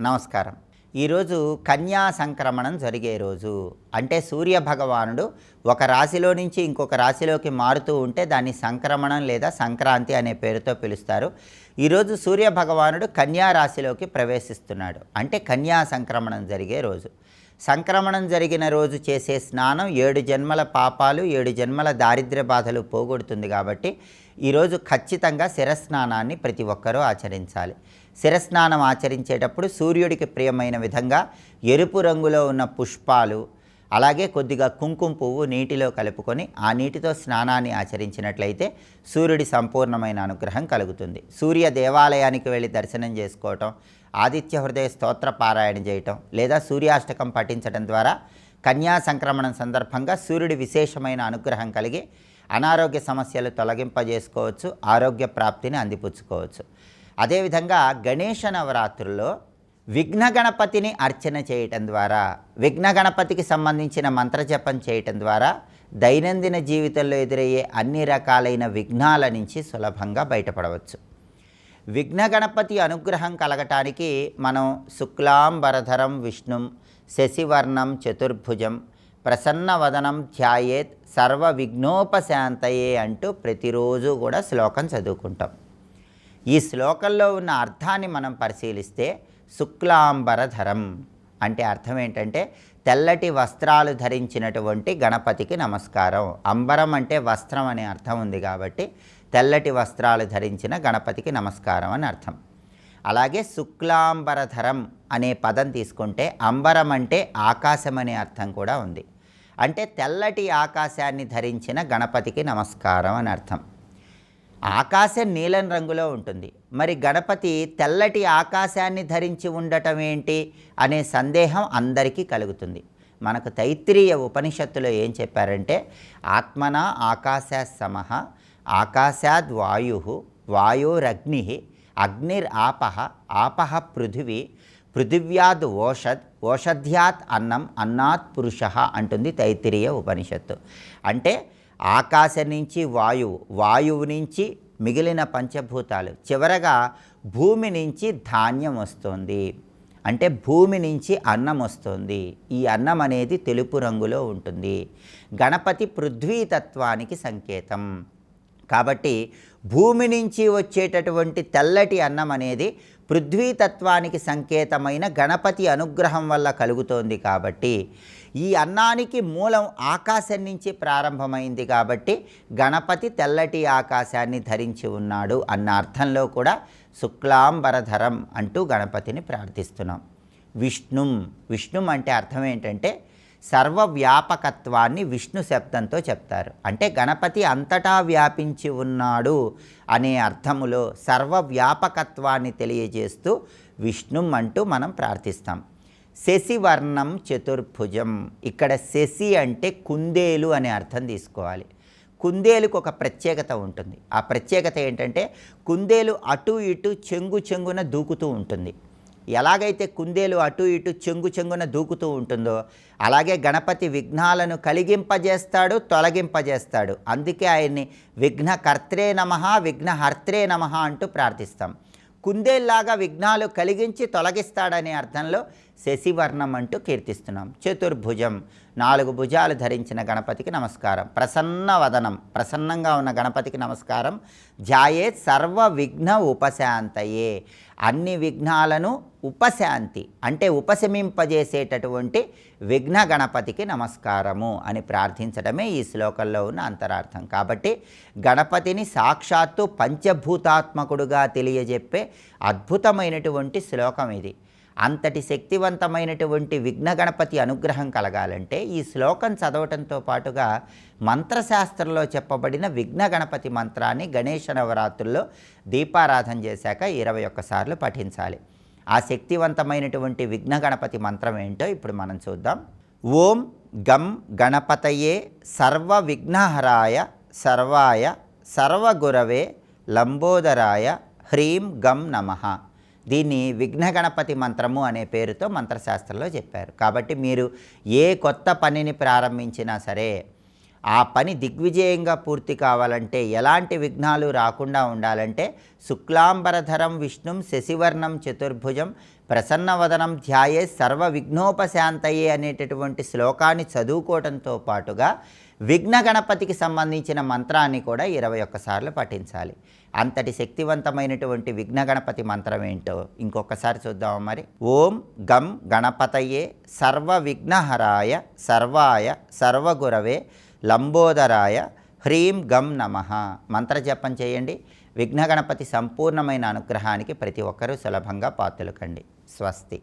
నమస్కారం. ఈరోజు కన్యా సంక్రమణం జరిగే రోజు. అంటే సూర్య భగవానుడు ఒక రాశిలో నుంచి ఇంకొక రాశిలోకి మారుతూ ఉంటే దాన్ని సంక్రమణం లేదా సంక్రాంతి అనే పేరుతో పిలుస్తారు. ఈరోజు సూర్య భగవానుడు కన్యా రాశిలోకి ప్రవేశిస్తున్నాడు. అంటే కన్యా సంక్రమణం జరిగే రోజు. సంక్రమణం జరిగిన రోజు చేసే స్నానం ఏడు జన్మల పాపాలు ఏడు జన్మల దారిద్ర్య బాధలు పోగొడుతుంది కాబట్టి ఈరోజు ఖచ్చితంగా శిరస్నానాన్ని ప్రతి ఒక్కరూ ఆచరించాలి. శిరస్నానం ఆచరించేటప్పుడు సూర్యుడికి ప్రియమైన విధంగా ఎరుపు రంగులో ఉన్న పుష్పాలు అలాగే కొద్దిగా కుంకుమ పువ్వు నీటిలో కలుపుకొని ఆ నీటితో స్నానాన్ని ఆచరించినట్లయితే సూర్యుడి సంపూర్ణమైన అనుగ్రహం కలుగుతుంది. సూర్య దేవాలయానికి వెళ్ళి దర్శనం చేసుకోవటం ఆదిత్య హృదయ స్తోత్ర పారాయణ చేయటం లేదా సూర్యాష్టకం పఠించడం ద్వారా కన్యా సంక్రమణం సందర్భంగా సూర్యుడి విశేషమైన అనుగ్రహం కలిగి అనారోగ్య సమస్యలు తొలగింపజేసుకోవచ్చు ఆరోగ్య ప్రాప్తిని అందిపుచ్చుకోవచ్చు. అదేవిధంగా గణేష నవరాత్రుల్లో విఘ్న గణపతిని అర్చన చేయటం ద్వారా విఘ్న గణపతికి సంబంధించిన మంత్రజపం చేయటం ద్వారా దైనందిన జీవితంలో ఎదురయ్యే అన్ని రకాలైన విఘ్నాల నుంచి సులభంగా బయటపడవచ్చు. విఘ్న గణపతి అనుగ్రహం కలగటానికి మనం శుక్లాంబరధరం విష్ణుం శశివర్ణం చతుర్భుజం ప్రసన్నవదనం ధ్యాయేత్ సర్వ విఘ్నోపశాంతయే అంటూ ప్రతిరోజు కూడా శ్లోకం చదువుకుంటాం. ఈ శ్లోకంలో ఉన్న అర్థాన్ని మనం పరిశీలిస్తే శుక్లాంబరధరం అంటే అర్థం ఏంటంటే తెల్లటి వస్త్రాలు ధరించినటువంటి గణపతికి నమస్కారం. అంబరం అంటే వస్త్రం అనే అర్థం ఉంది కాబట్టి తెల్లటి వస్త్రాలు ధరించిన గణపతికి నమస్కారం అని అర్థం. అలాగే శుక్లాంబరధరం అనే పదం తీసుకుంటే అంబరం అంటే ఆకాశం అనే అర్థం కూడా ఉంది. అంటే తెల్లటి ఆకాశాన్ని ధరించిన గణపతికి నమస్కారం అని అర్థం. ఆకాశం నీలం రంగులో ఉంటుంది. మరి గణపతి తెల్లటి ఆకాశాన్ని ధరించి ఉండటం ఏంటి అనే సందేహం అందరికీ కలుగుతుంది. మనకు తైత్రీయ ఉపనిషత్తులో ఏం చెప్పారంటే ఆత్మన ఆకాశ సమః ఆకాశాద్ వాయు వాయోరగ్ని అగ్నిర్ ఆప ఆపహ పృథివీ పృథివ్యాద్ ఓషద్ ఓషధ్యాత్ అన్నం అన్నాత్ పురుష అంటుంది తైత్తిరీయ ఉపనిషత్తు. అంటే ఆకాశం నుంచి వాయువు వాయువు నుంచి మిగిలిన పంచభూతాలు. చివరగా భూమి నుంచి ధాన్యం వస్తుంది. అంటే భూమి నుంచి అన్నం వస్తుంది. ఈ అన్నం అనేది తెలుపు రంగులో ఉంటుంది. గణపతి పృథ్వీతత్వానికి సంకేతం. కాబట్టి భూమి నుంచి వచ్చేటటువంటి తెల్లటి అన్నం అనేది పృథ్వీతత్వానికి సంకేతమైన గణపతి అనుగ్రహం వల్ల కలుగుతోంది కాబట్టి ఈ అన్నానికి మూలం ఆకాశం నుంచి ప్రారంభమైంది కాబట్టి గణపతి తెల్లటి ఆకాశాన్ని ధరించి ఉన్నాడు అన్న అర్థంలో కూడా శుక్లాంబరధరం అంటూ గణపతిని ప్రార్థిస్తున్నాం. విష్ణుం విష్ణుం అంటే అర్థం ఏంటంటే సర్వవ్యాపకత్వాన్ని విష్ణు శబ్దంతో చెప్తారు. అంటే గణపతి అంతటా వ్యాపించి ఉన్నాడు అనే అర్థములో సర్వవ్యాపకత్వాన్ని తెలియజేస్తూ విష్ణుం అంటూ మనం ప్రార్థిస్తాం. శశివర్ణం చతుర్భుజం. ఇక్కడ శశి అంటే కుందేలు అనే అర్థం తీసుకోవాలి. కుందేలుకు ఒక ప్రత్యేకత ఉంటుంది. ఆ ప్రత్యేకత ఏంటంటే కుందేలు అటు ఇటు చెంగు చెంగున దూకుతూ ఉంటుంది. ఎలాగైతే కుందేలు అటు ఇటు చెంగు చెంగున దూకుతూ ఉంటుందో అలాగే గణపతి విఘ్నాలను కలిగింపజేస్తాడు తొలగింపజేస్తాడు. అందుకే ఆయన్ని విఘ్నకర్త్రే నమ విఘ్నహర్త్రే నమ అంటూ ప్రార్థిస్తాం. కుందేల్లాగా విఘ్నాలు కలిగించి తొలగిస్తాడనే అర్థంలో శశివర్ణం అంటూ కీర్తిస్తున్నాం. చతుర్భుజం నాలుగు భుజాలు ధరించిన గణపతికి నమస్కారం. ప్రసన్న వదనం ప్రసన్నంగా ఉన్న గణపతికి నమస్కారం. ధ్యాయే సర్వ విఘ్న ఉపశాంతయే. అన్ని విఘ్నాలను ఉపశాంతి అంటే ఉపశమింపజేసేటటువంటి విఘ్న గణపతికి నమస్కారము అని ప్రార్థించడమే ఈ శ్లోకంలో ఉన్న అంతరార్థం. కాబట్టి గణపతిని సాక్షాత్తు పంచభూతాత్మకుడుగా తెలియజెప్పే అద్భుతమైనటువంటి శ్లోకం ఇది. అంతటి శక్తివంతమైనటువంటి విఘ్న గణపతి అనుగ్రహం కలగాలంటే ఈ శ్లోకం చదవటంతో పాటుగా మంత్రశాస్త్రంలో చెప్పబడిన విఘ్న గణపతి మంత్రాన్ని గణేష నవరాత్రుల్లో దీపారాధన చేశాక ఇరవై ఒక్కసార్లు పఠించాలి. ఆ శక్తివంతమైనటువంటి విఘ్న గణపతి మంత్రం ఏంటో ఇప్పుడు మనం చూద్దాం. ఓం గం గణపతయే సర్వ విఘ్నహరాయ సర్వాయ సర్వగురవే లంబోదరాయ హ్రీం గం నమః. దీన్ని విఘ్న గణపతి మంత్రము అనే పేరుతో మంత్రశాస్త్రంలో చెప్పారు. కాబట్టి మీరు ఏ కొత్త పనిని ప్రారంభించినా సరే ఆ పని దిగ్విజయంగా పూర్తి కావాలంటే ఎలాంటి విఘ్నాలు రాకుండా ఉండాలంటే శుక్లాంబరధరం విష్ణుం శశివర్ణం చతుర్భుజం ప్రసన్నవదనం ధ్యాయే సర్వ విఘ్నోపశాంతయే అనేటటువంటి శ్లోకాన్ని చదువుకోవడంతో పాటుగా విఘ్న గణపతికి సంబంధించిన మంత్రాన్ని కూడా ఇరవై ఒక్కసార్లు పఠించాలి. అంతటి శక్తివంతమైనటువంటి విఘ్న గణపతి మంత్రం ఏంటో ఇంకొకసారి చూద్దామా మరి. ఓం గం గణపతయే సర్వ విఘ్నహరాయ సర్వాయ సర్వగురవే లంబోదరాయ హ్రీం గం నమ. మంత్రజపం చేయండి. విఘ్నగణపతి సంపూర్ణమైన అనుగ్రహానికి ప్రతి ఒక్కరూ సులభంగా పాత్రలు కండి. స్వస్తి.